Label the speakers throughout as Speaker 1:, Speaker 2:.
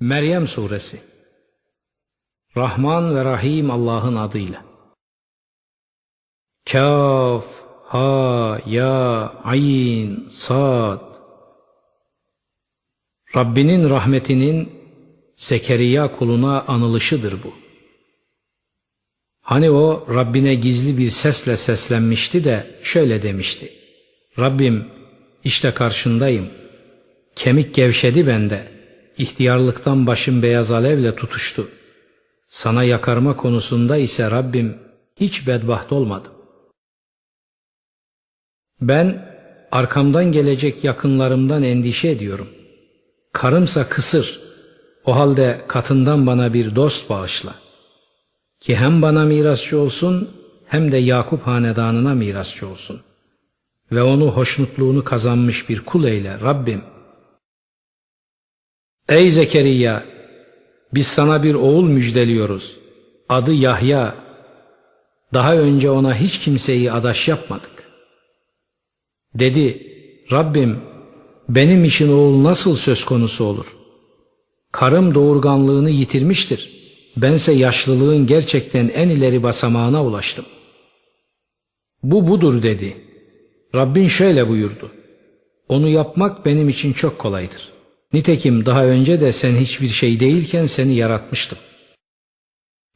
Speaker 1: Meryem Suresi Rahman ve Rahim Allah'ın adıyla. Kaf, ha, ya, ayn, sad. Rabbinin rahmetinin Zekeriya kuluna anılışıdır bu. Hani o Rabbine gizli bir sesle seslenmişti de şöyle demişti. Rabbim işte karşındayım. Kemik gevşedi bende. İhtiyarlıktan başım beyaz alevle tutuştu. Sana yakarma konusunda ise Rabbim hiç bedbaht olmadım. Ben arkamdan gelecek yakınlarımdan endişe ediyorum. Karımsa kısır. O halde katından bana bir dost bağışla. Ki hem bana mirasçı olsun hem de Yakup hanedanına mirasçı olsun. Ve onu hoşnutluğunu kazanmış bir kul eyle Rabbim. Ey Zekeriya! Biz sana bir oğul müjdeliyoruz. Adı Yahya. Daha önce ona hiç kimseyi adaş yapmadık. Dedi, Rabbim benim için oğul nasıl söz konusu olur? Karım doğurganlığını yitirmiştir. Bense yaşlılığın gerçekten en ileri basamağına ulaştım. Bu budur dedi. Rabbin şöyle buyurdu. Onu yapmak benim için çok kolaydır. Nitekim daha önce de sen hiçbir şey değilken seni yaratmıştım.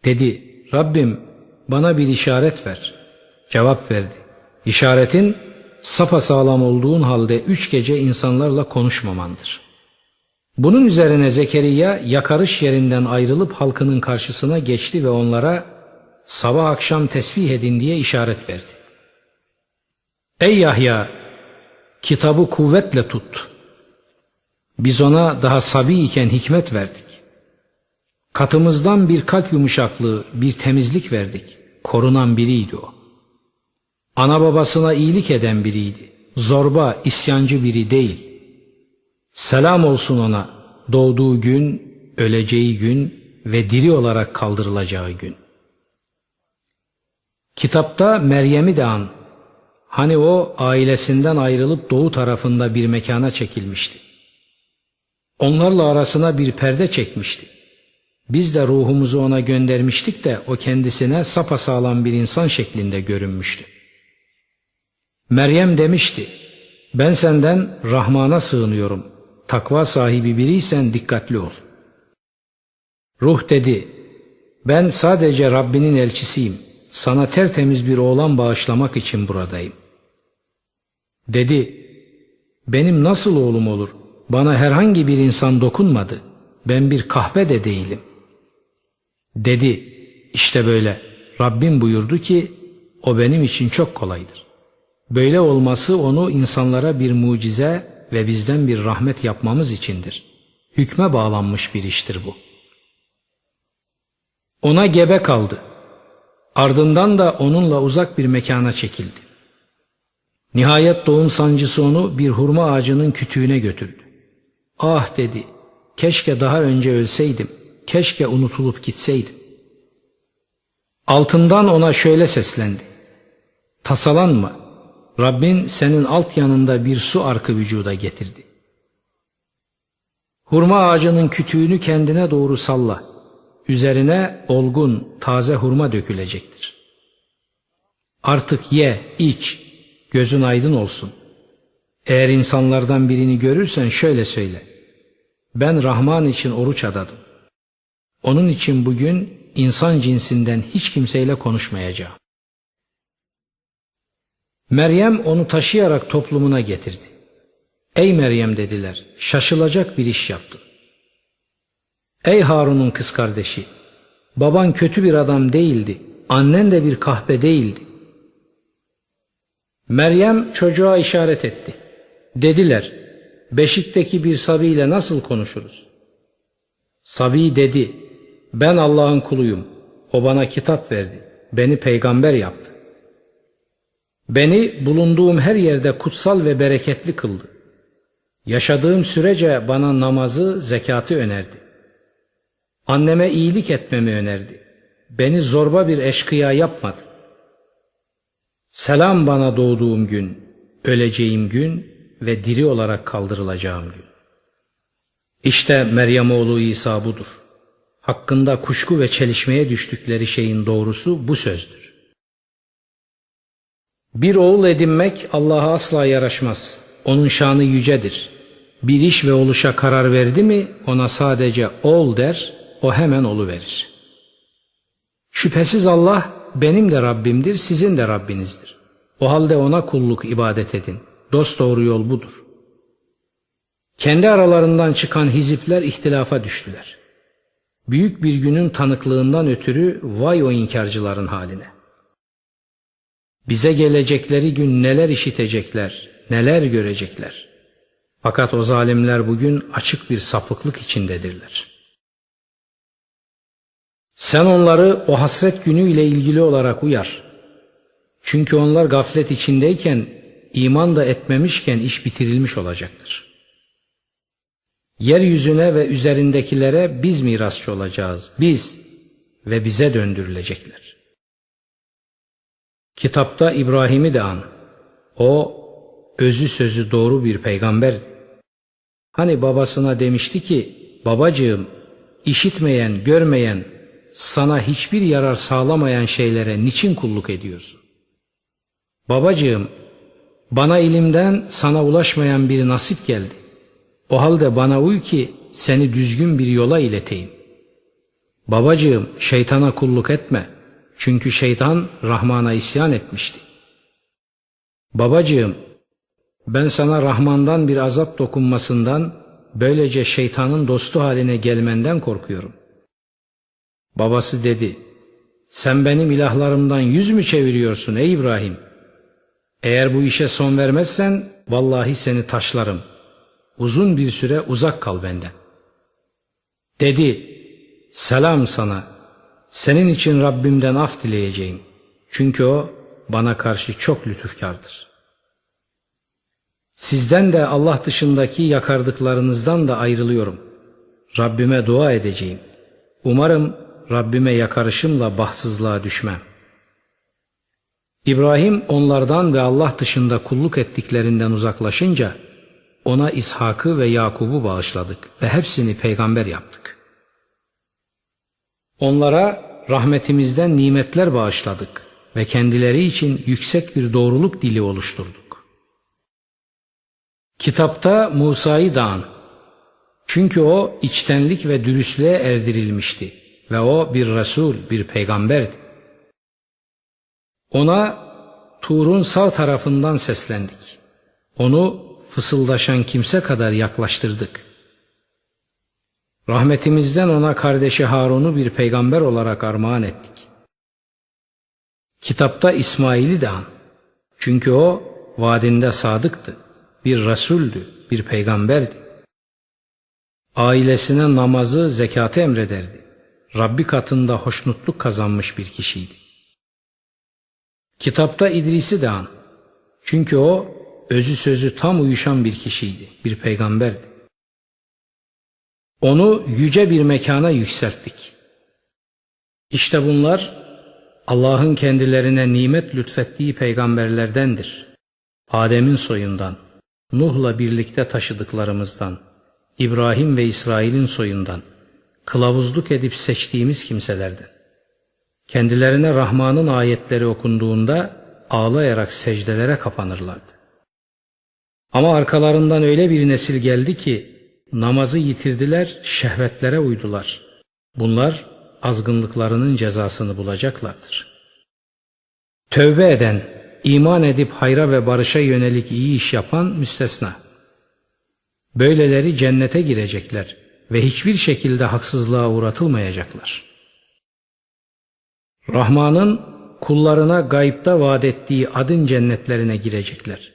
Speaker 1: Dedi, Rabbim bana bir işaret ver. Cevap verdi. İşaretin sapasağlam olduğun halde üç gece insanlarla konuşmamandır. Bunun üzerine Zekeriya yakarış yerinden ayrılıp halkının karşısına geçti ve onlara sabah akşam tesbih edin diye işaret verdi. Ey Yahya! Kitabı kuvvetle tut. Biz ona daha sabi iken hikmet verdik. Katımızdan bir kalp yumuşaklığı, bir temizlik verdik. Korunan biriydi o. Ana babasına iyilik eden biriydi. Zorba, isyancı biri değil. Selam olsun ona doğduğu gün, öleceği gün ve diri olarak kaldırılacağı gün. Kitapta Meryem'i de an. Hani o ailesinden ayrılıp doğu tarafında bir mekana çekilmişti. Onlarla arasına bir perde çekmişti. Biz de ruhumuzu ona göndermiştik de o kendisine sapasağlam bir insan şeklinde görünmüştü. Meryem demişti, ben senden Rahman'a sığınıyorum. Takva sahibi biriysen dikkatli ol. Ruh dedi, ben sadece Rabbinin elçisiyim. Sana tertemiz bir oğlan bağışlamak için buradayım. Dedi, benim nasıl oğlum olur? Bana herhangi bir insan dokunmadı. Ben bir kahve de değilim. Dedi, işte böyle. Rabbim buyurdu ki, o benim için çok kolaydır. Böyle olması onu insanlara bir mucize ve bizden bir rahmet yapmamız içindir. Hükme bağlanmış bir iştir bu. Ona gebe kaldı. Ardından da onunla uzak bir mekana çekildi. Nihayet doğum sancısı onu bir hurma ağacının kütüğüne götürdü. Ah dedi, keşke daha önce ölseydim, keşke unutulup gitseydim. Altından ona şöyle seslendi. Tasalanma, Rabbin senin alt yanında bir su arkı vücuda getirdi. Hurma ağacının kütüğünü kendine doğru salla. Üzerine olgun, taze hurma dökülecektir. Artık ye, iç, gözün aydın olsun. Eğer insanlardan birini görürsen şöyle söyle. Ben Rahman için oruç adadım. Onun için bugün insan cinsinden hiç kimseyle konuşmayacağım. Meryem onu taşıyarak toplumuna getirdi. Ey Meryem dediler, şaşılacak bir iş yaptın. Ey Harun'un kız kardeşi, baban kötü bir adam değildi, annen de bir kahpe değildi. Meryem çocuğa işaret etti. Dediler, beşikteki bir sabiyle nasıl konuşuruz? Sabi dedi, ben Allah'ın kuluyum, o bana kitap verdi, beni peygamber yaptı. Beni bulunduğum her yerde kutsal ve bereketli kıldı. Yaşadığım sürece bana namazı, zekatı önerdi. Anneme iyilik etmemi önerdi. Beni zorba bir eşkıya yapmadı. Selam bana doğduğum gün, öleceğim gün ve diri olarak kaldırılacağım gün. İşte Meryem oğlu İsa budur. Hakkında kuşku ve çelişmeye düştükleri şeyin doğrusu bu sözdür. Bir oğul edinmek Allah'a asla yaraşmaz. Onun şanı yücedir. Bir iş ve oluşa karar verdi mi ona sadece ol der, o hemen olu verir. Şüphesiz Allah benim de Rabbimdir, sizin de Rabbinizdir. O halde ona kulluk ibadet edin. Dost doğru yol budur. Kendi aralarından çıkan hizipler ihtilafa düştüler. Büyük bir günün tanıklığından ötürü vay o inkarcıların haline. Bize gelecekleri gün neler işitecekler, neler görecekler. Fakat o zalimler bugün açık bir sapıklık içindedirler. Sen onları o hasret günüyle ilgili olarak uyar. Çünkü onlar gaflet içindeyken, iman da etmemişken iş bitirilmiş olacaktır. Yeryüzüne ve üzerindekilere biz mirasçı olacağız, biz ve bize döndürülecekler. Kitapta İbrahim'i de an. O özü sözü doğru bir peygamberdi. Hani babasına demişti ki, babacığım işitmeyen, görmeyen, sana hiçbir yarar sağlamayan şeylere niçin kulluk ediyorsun? Babacığım, bana ilimden sana ulaşmayan bir nasip geldi. O halde bana uy ki seni düzgün bir yola ileteyim. Babacığım, şeytana kulluk etme. Çünkü şeytan Rahman'a isyan etmişti. Babacığım, ben sana Rahman'dan bir azap dokunmasından, böylece şeytanın dostu haline gelmenden korkuyorum. Babası dedi, sen benim ilahlarımdan yüz mü çeviriyorsun ey İbrahim? Eğer bu işe son vermezsen vallahi seni taşlarım. Uzun bir süre uzak kal benden. Dedi, selam sana. Senin için Rabbimden af dileyeceğim. Çünkü o bana karşı çok lütufkardır. Sizden de Allah dışındaki yakardıklarınızdan da ayrılıyorum. Rabbime dua edeceğim. Umarım Rabbime yakarışımla bahtsızlığa düşmem. İbrahim onlardan ve Allah dışında kulluk ettiklerinden uzaklaşınca ona İshak'ı ve Yakub'u bağışladık ve hepsini peygamber yaptık. Onlara rahmetimizden nimetler bağışladık ve kendileri için yüksek bir doğruluk dili oluşturduk. Kitapta Musa'yı da an. Çünkü o içtenlik ve dürüstlüğe erdirilmişti ve o bir Resul, bir peygamberdi. Ona Tur'un sağ tarafından seslendik. Onu fısıldaşan kimse kadar yaklaştırdık. Rahmetimizden ona kardeşi Harun'u bir peygamber olarak armağan ettik. Kitapta İsmail'i de an. Çünkü o vaadinde sadıktı. Bir Resuldü, bir peygamberdi. Ailesine namazı, zekatı emrederdi. Rabbi katında hoşnutluk kazanmış bir kişiydi. Kitapta İdris'i de an. Çünkü o özü sözü tam uyuşan bir kişiydi, bir peygamberdi. Onu yüce bir mekana yükselttik. İşte bunlar Allah'ın kendilerine nimet lütfettiği peygamberlerdendir. Adem'in soyundan, Nuh'la birlikte taşıdıklarımızdan, İbrahim ve İsrail'in soyundan, kılavuzluk edip seçtiğimiz kimselerden. Kendilerine Rahman'ın ayetleri okunduğunda ağlayarak secdelere kapanırlardı. Ama arkalarından öyle bir nesil geldi ki namazı yitirdiler, şehvetlere uydular. Bunlar azgınlıklarının cezasını bulacaklardır. Tövbe eden, iman edip hayra ve barışa yönelik iyi iş yapan müstesna. Böyleleri cennete girecekler ve hiçbir şekilde haksızlığa uğratılmayacaklar. Rahman'ın kullarına gayipta vaat ettiği adın cennetlerine girecekler.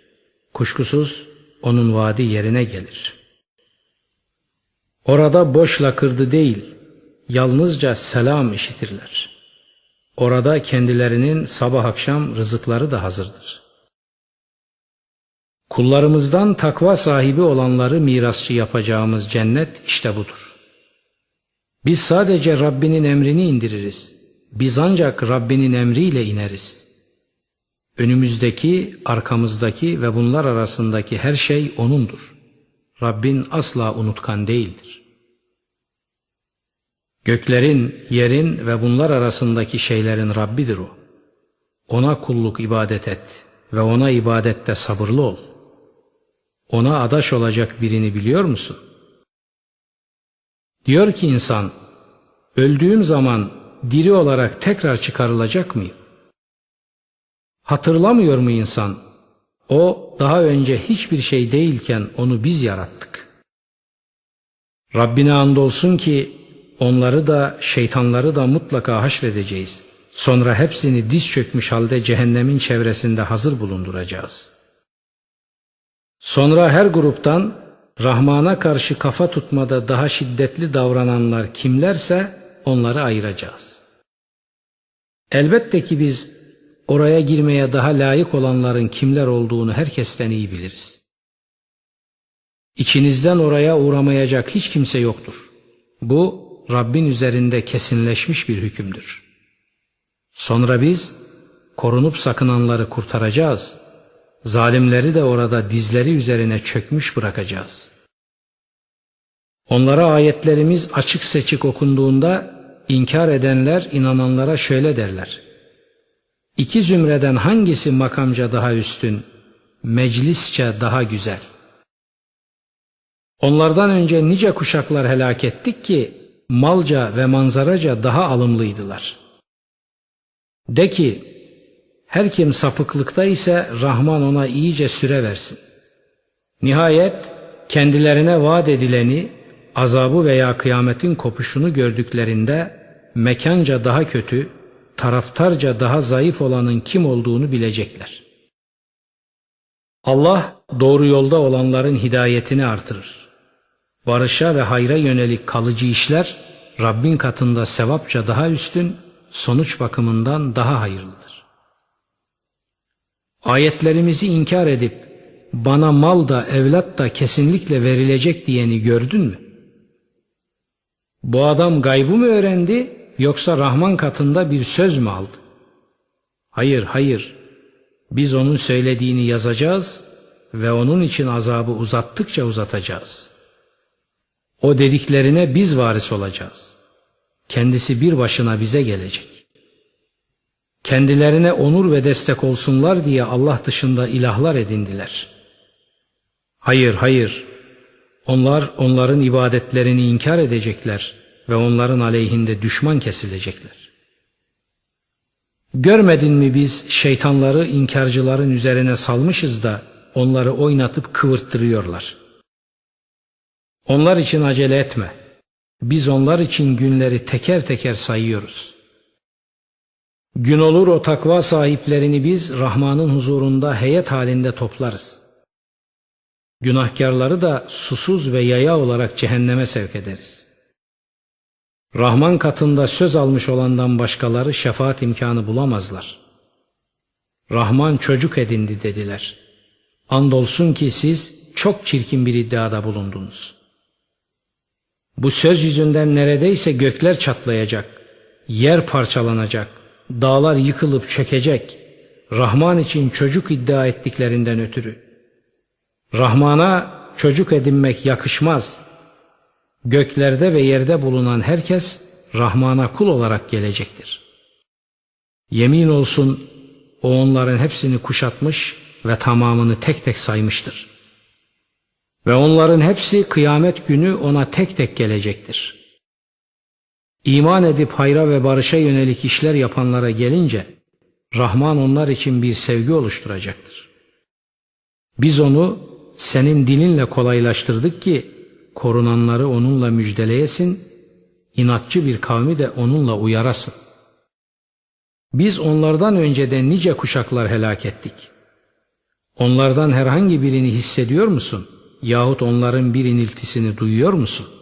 Speaker 1: Kuşkusuz onun vaadi yerine gelir. Orada boş lakırdı değil, yalnızca selam işitirler. Orada kendilerinin sabah akşam rızıkları da hazırdır. Kullarımızdan takva sahibi olanları mirasçı yapacağımız cennet işte budur. Biz sadece Rabbinin emrini indiririz. Biz ancak Rabbinin emriyle ineriz. Önümüzdeki, arkamızdaki ve bunlar arasındaki her şey O'nundur. Rabbin asla unutkan değildir. Göklerin, yerin ve bunlar arasındaki şeylerin Rabbidir o. Ona kulluk ibadet et ve ona ibadette sabırlı ol. Ona adaş olacak birini biliyor musun? Diyor ki insan, öldüğüm zaman diri olarak tekrar çıkarılacak mıyım? Hatırlamıyor mu insan? O daha önce hiçbir şey değilken onu biz yarattık. Rabbine andolsun ki onları da şeytanları da mutlaka haşredeceğiz. Sonra hepsini diz çökmüş halde cehennemin çevresinde hazır bulunduracağız. Sonra her gruptan Rahman'a karşı kafa tutmada daha şiddetli davrananlar kimlerse onları ayıracağız. Elbette ki biz oraya girmeye daha layık olanların kimler olduğunu herkesten iyi biliriz. İçinizden oraya uğramayacak hiç kimse yoktur. Bu Rabbin üzerinde kesinleşmiş bir hükümdür. Sonra biz korunup sakınanları kurtaracağız. Zalimleri de orada dizleri üzerine çökmüş bırakacağız. Onlara ayetlerimiz açık seçik okunduğunda inkar edenler inananlara şöyle derler. İki zümreden hangisi makamca daha üstün, meclisçe daha güzel? Onlardan önce nice kuşaklar helak ettik ki malca ve manzaraca daha alımlıydılar. De ki, her kim sapıklıkta ise Rahman ona iyice süre versin. Nihayet kendilerine vaat edileni, azabı veya kıyametin kopuşunu gördüklerinde mekanca daha kötü, taraftarca daha zayıf olanın kim olduğunu bilecekler. Allah doğru yolda olanların hidayetini artırır. Barışa ve hayra yönelik kalıcı işler Rabbin katında sevapça daha üstün, sonuç bakımından daha hayırlıdır. Ayetlerimizi inkar edip bana mal da evlat da kesinlikle verilecek diyeni gördün mü? Bu adam gaybı mı öğrendi yoksa Rahman katında bir söz mü aldı? Hayır, hayır. Biz onun söylediğini yazacağız ve onun için azabı uzattıkça uzatacağız. O dediklerine biz varis olacağız. Kendisi bir başına bize gelecek. Kendilerine onur ve destek olsunlar diye Allah dışında ilahlar edindiler. Hayır, hayır. Onlar onların ibadetlerini inkar edecekler ve onların aleyhinde düşman kesilecekler. Görmedin mi biz şeytanları inkarcıların üzerine salmışız da onları oynatıp kıvırttırıyorlar. Onlar için acele etme. Biz onlar için günleri teker teker sayıyoruz. Gün olur o takva sahiplerini biz Rahman'ın huzurunda heyet halinde toplarız. Günahkarları da susuz ve yaya olarak cehenneme sevk ederiz. Rahman katında söz almış olandan başkaları şefaat imkanı bulamazlar. Rahman çocuk edindi dediler. Andolsun ki siz çok çirkin bir iddiada bulundunuz. Bu söz yüzünden neredeyse gökler çatlayacak, yer parçalanacak, dağlar yıkılıp çökecek. Rahman için çocuk iddia ettiklerinden ötürü. Rahman'a çocuk edinmek yakışmaz. Göklerde ve yerde bulunan herkes Rahman'a kul olarak gelecektir. Yemin olsun o onların hepsini kuşatmış ve tamamını tek tek saymıştır. Ve onların hepsi kıyamet günü ona tek tek gelecektir. İman edip hayra ve barışa yönelik işler yapanlara gelince Rahman onlar için bir sevgi oluşturacaktır. Biz onu senin dilinle kolaylaştırdık ki korunanları onunla müjdeleyesin, inatçı bir kavmi de onunla uyarasın. Biz onlardan önce de nice kuşaklar helak ettik. Onlardan herhangi birini hissediyor musun? Yahut onların bir iniltisini duyuyor musun?''